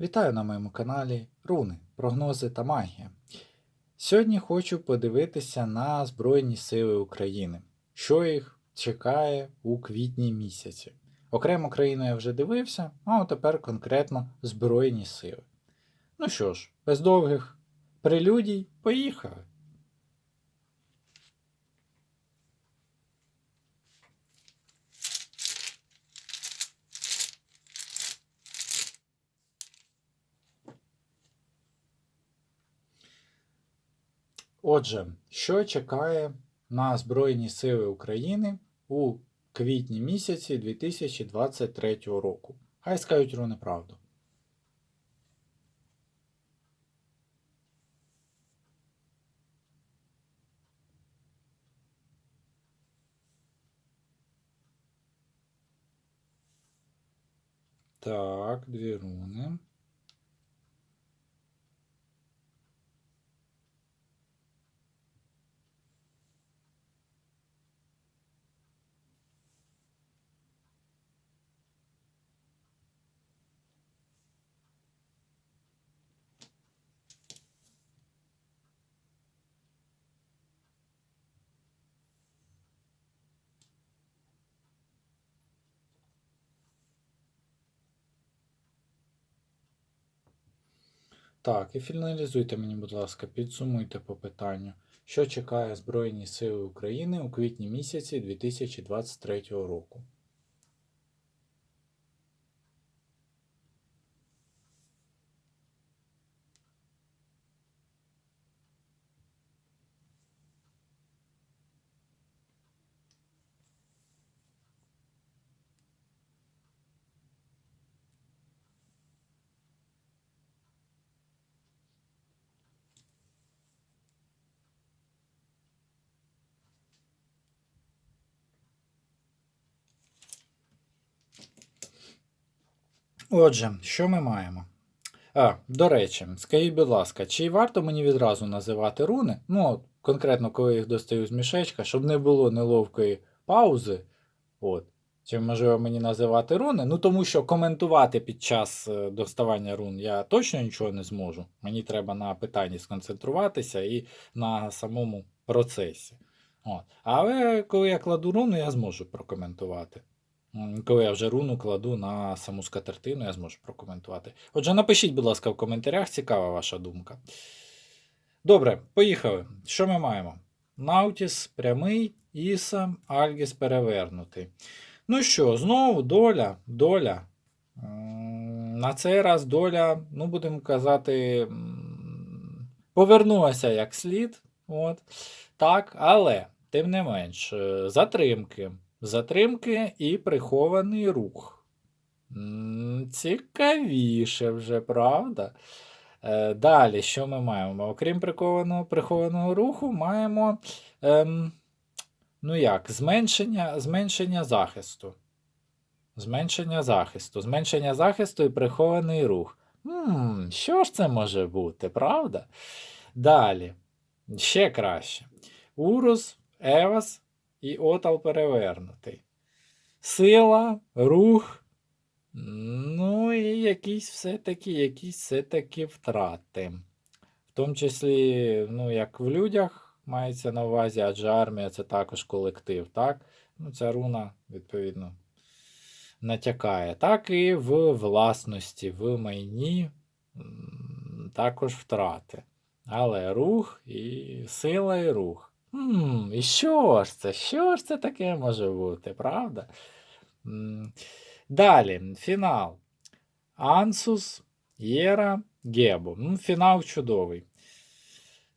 Вітаю на моєму каналі Руни, прогнози та магія. Сьогодні хочу подивитися на Збройні Сили України, що їх чекає у квітні місяці. Окремо країну я вже дивився, а тепер конкретно Збройні Сили. Ну що ж, без довгих прелюдій, поїхали. Отже, що чекає на Збройні Сили України у квітні місяці 2023 року? Хай скажуть руни правду. Так, дві руни. Так, і фіналізуйте мені, будь ласка, підсумуйте по питанню, що чекає Збройні Сили України у квітні місяці 2023 року. Отже, що ми маємо? А, до речі, скажіть, будь ласка, чи варто мені відразу називати руни? Ну, конкретно, коли їх достаю з мішечка, щоб не було неловкої паузи. От. Чи можливо мені називати руни? Ну, тому що коментувати під час е, доставання рун я точно нічого не зможу. Мені треба на питанні сконцентруватися і на самому процесі. От. Але коли я кладу руну, я зможу прокоментувати. Коли я вже руну кладу на саму скатертину, я зможу прокоментувати. Отже, напишіть, будь ласка, в коментарях, цікава ваша думка. Добре, поїхали. Що ми маємо? Наутіс прямий, Іса, Альгіс перевернутий. Ну що, знову доля, доля. На цей раз доля, ну, будемо казати, повернулася як слід. От. Так, але, тим не менш, е, затримки. Затримки і прихований рух. Цікавіше вже, правда? Е, Далі, що ми маємо? Окрім прихованого, прихованого руху, маємо ем, ну як, зменшення, зменшення захисту. Зменшення захисту. Зменшення захисту і прихований рух. М, що ж це може бути, правда? Далі. Ще краще. Урус, Евас і Отал перевернутий. Сила, рух. Ну і якісь все-таки, якісь все-таки втрати. В тому числі, ну, як в людях мається на увазі, адже армія це також колектив, так? Ну, ця руна, відповідно, натякає. Так і в власності, в майні також втрати. Але рух і сила і рух. Хм, і що ж це? Що ж це таке може бути, правда? М, Далі, фінал. Ансус, Єра, Гебо. Фінал чудовий.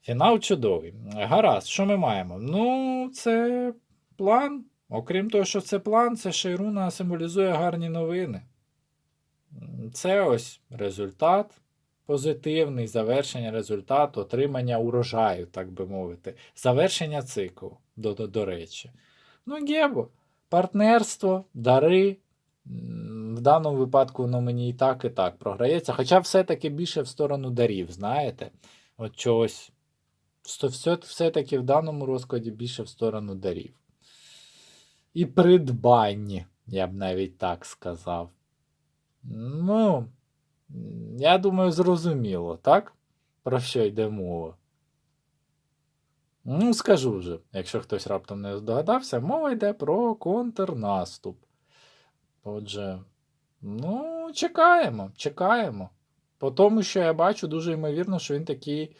Фінал чудовий. Гаразд, що ми маємо? Ну, це план. Окрім того, що це план, це ще й руна символізує гарні новини. Це ось результат позитивний, завершення результату, отримання урожаю, так би мовити, завершення циклу, до, до, до речі. Ну, Гебо, партнерство, дари. В даному випадку воно мені і так, і так програється. Хоча все-таки більше в сторону дарів, знаєте? От чогось. Все- Все-таки в даному розкладі більше в сторону дарів. І придбання, я б навіть так сказав. Ну, Я думаю, зрозуміло, так? Про що йде мова? Ну, скажу вже, якщо хтось раптом не здогадався, мова йде про контрнаступ. Отже, ну, чекаємо, чекаємо. По тому, що я бачу, дуже ймовірно, що він такий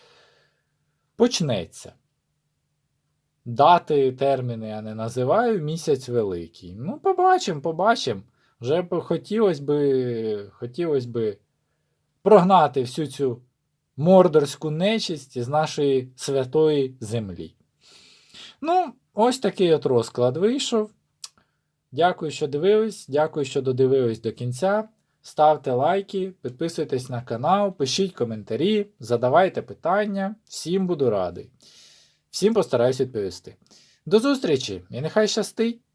почнеться. Дати, терміни я не називаю, місяць великий. Ну, побачимо, побачимо. Вже хотілося би, хотілося би прогнати всю цю мордорську нечисть з нашої святої землі. Ну, ось такий от розклад вийшов. Дякую, що дивились. Дякую, що додивились до кінця. Ставте лайки, підписуйтесь на канал, пишіть коментарі, задавайте питання. Всім буду радий. Всім постараюсь відповісти. До зустрічі і нехай щастить!